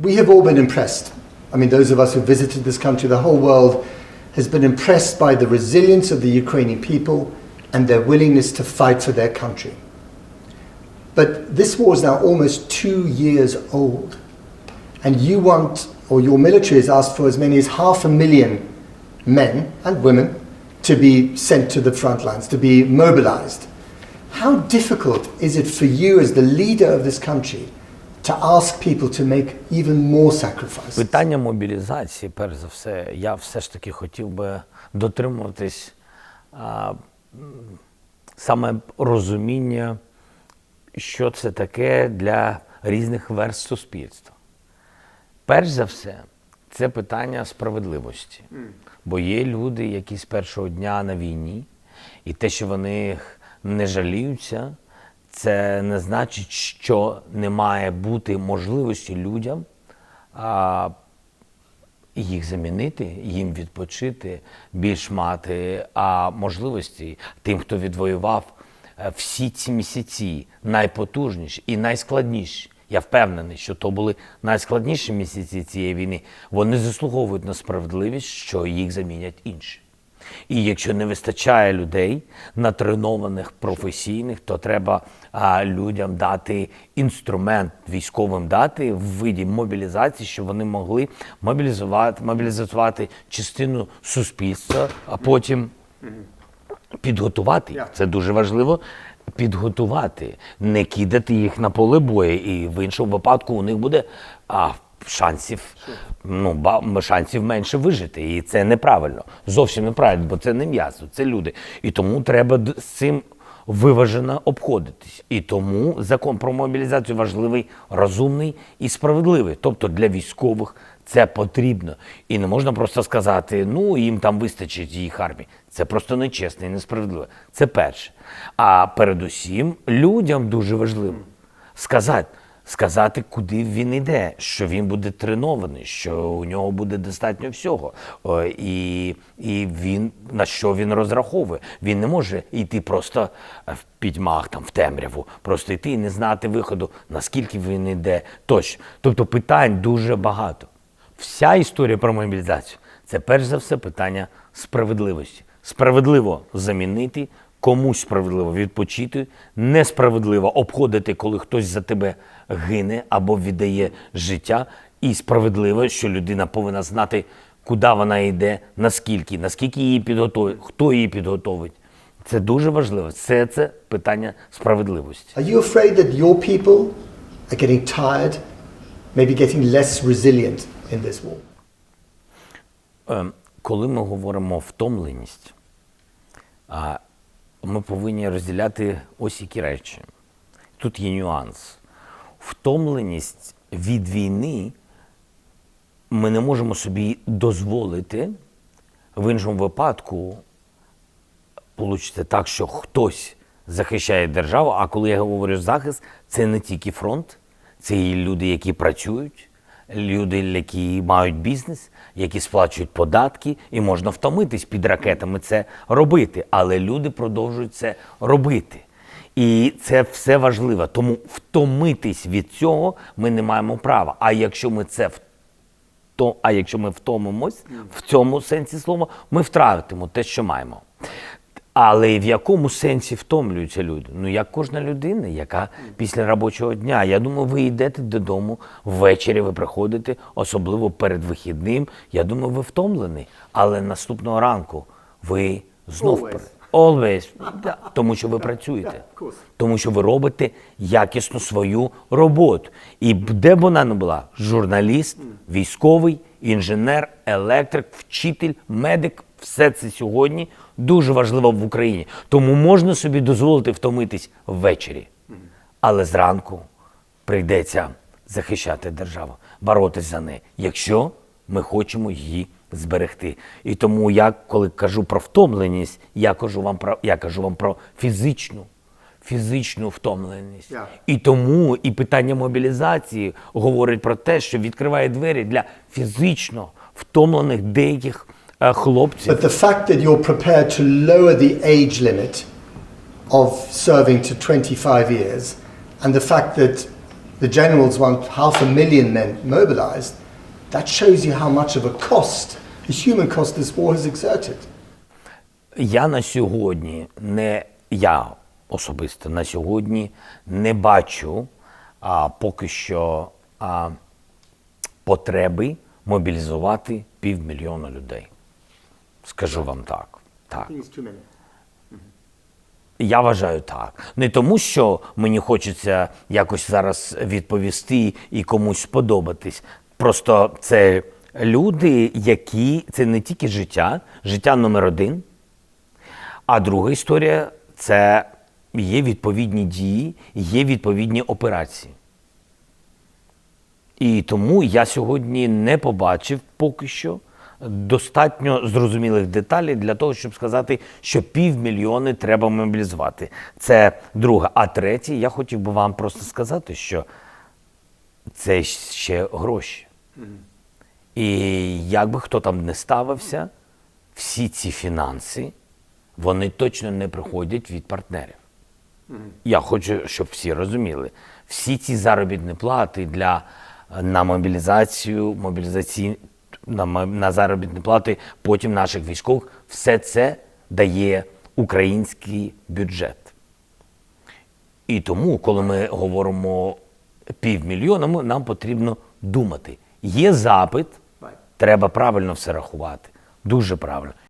we have all been impressed. I mean, those of us who visited this country, the whole world has been impressed by the resilience of the Ukrainian people and their willingness to fight for their country. But this war is now almost two years old. And you want, or your military has asked for as many as half a million men and women to be sent to the front lines, to be mobilized. How difficult is it for you as the leader of this country to ask people to make even more sacrifices? Питання мобілізації, перш за все, я все ж таки хотів би дотримуватись а, саме розуміння, що це таке для різних верст суспільства. Перш за все, це питання справедливості. Бо є люди, які з першого дня на війні, і те, що вони не жаліються, це не значить, що не має бути можливості людям а, їх замінити, їм відпочити, більш мати а, можливості тим, хто відвоював е, всі ці місяці найпотужніші і найскладніші. Я впевнений, що то були найскладніші місяці цієї війни. Вони заслуговують на справедливість, що їх замінять інші. І якщо не вистачає людей натренованих, професійних, то треба а, людям дати інструмент військовим дати в виді мобілізації, щоб вони могли мобілізувати, мобілізувати частину суспільства, а потім підготувати їх. Це дуже важливо. Підготувати, не кидати їх на поле бою, і в іншому випадку у них буде а, шансів, ну, шансів менше вижити. І це неправильно. Зовсім неправильно, бо це не м'ясо, це люди. І тому треба з цим виважено обходитись. І тому закон про мобілізацію важливий, розумний і справедливий. Тобто для військових це потрібно. І не можна просто сказати, ну їм там вистачить їх армії. Це просто нечесно і несправедливо. Це перше. А передусім людям дуже важливо сказати, сказати, куди він йде, що він буде тренований, що у нього буде достатньо всього. О, І, і він на що він розраховує. Він не може йти просто е, в підьмах, там, в темряву, просто йти і не знати виходу, наскільки він йде тощо. Тобто питань дуже багато. Вся історія про мобілізацію це перш за все питання справедливості. Справедливо замінити, комусь справедливо відпочити, несправедливо обходити, коли хтось за тебе гине або віддає життя. І справедливо, що людина повинна знати, куди вона йде, наскільки, наскільки її підготовить, хто її підготовить. Це дуже важливо. Все це питання справедливості. Are you afraid that your people are getting tired, maybe getting less resilient in this war? Е, Коли ми говоримо втомленість, ми повинні розділяти ось які речі. Тут є нюанс. Втомленість від війни ми не можемо собі дозволити в іншому випадку Получиться так, що хтось захищає державу. А коли я говорю захист, це не тільки фронт, це і люди, які працюють, люди, які мають бізнес, які сплачують податки, і можна втомитись під ракетами це робити. Але люди продовжують це робити. І це все важливо. Тому втомитись від цього ми не маємо права. А якщо ми це а якщо ми втомимось в цьому сенсі слова, ми втратимо те, що маємо. Але в якому сенсі втомлюються люди? Ну, як кожна людина, яка після робочого дня. Я думаю, ви йдете додому ввечері, ви приходите, особливо перед вихідним. Я думаю, ви втомлені. Але наступного ранку ви знов Always. Always. Да. Тому що ви працюєте. Тому що ви робите якісно свою роботу. І де б вона не була: журналіст, військовий, інженер, електрик, вчитель, медик все це сьогодні дуже важливо в Україні. Тому можна собі дозволити втомитись ввечері. Але зранку прийдеться захищати державу, боротись за неї, якщо ми хочемо її зберегти. І тому я, коли кажу про втомленість, я кажу вам про я кажу вам про фізичну. Фізичну втомленість. Yeah. І тому і питання мобілізації говорить про те, що відкриває двері для фізично втомлених деяких е, хлопців. But the fact that you're prepared to lower the age limit of serving to 25 years, and the fact that the generals want half a million men mobilized, that shows you how much of a cost, a human cost, this war has exerted. Я на сьогодні не я особисто на сьогодні не бачу а, поки що а, потреби мобілізувати півмільйона людей. Скажу вам так. Так. Я вважаю так. Не тому, що мені хочеться якось зараз відповісти і комусь сподобатись. Просто це люди, які це не тільки життя, життя номер один. А друга історія це є відповідні дії, є відповідні операції. І тому я сьогодні не побачив поки що достатньо зрозумілих деталей для того, щоб сказати, що півмільйони треба мобілізувати. Це друге. А третє, я хотів би вам просто сказати, що це ще гроші. І як би хто там не ставився, всі ці фінанси, вони точно не приходять від партнерів. Я хочу, щоб всі розуміли. Всі ці заробітні плати для е, на мобілізацію, мобілізації, на, на заробітні плати потім наших військових, все це дає український бюджет. І тому, коли ми говоримо півмільйона, ми- нам потрібно думати. Є запит, треба правильно все рахувати. Дуже правильно.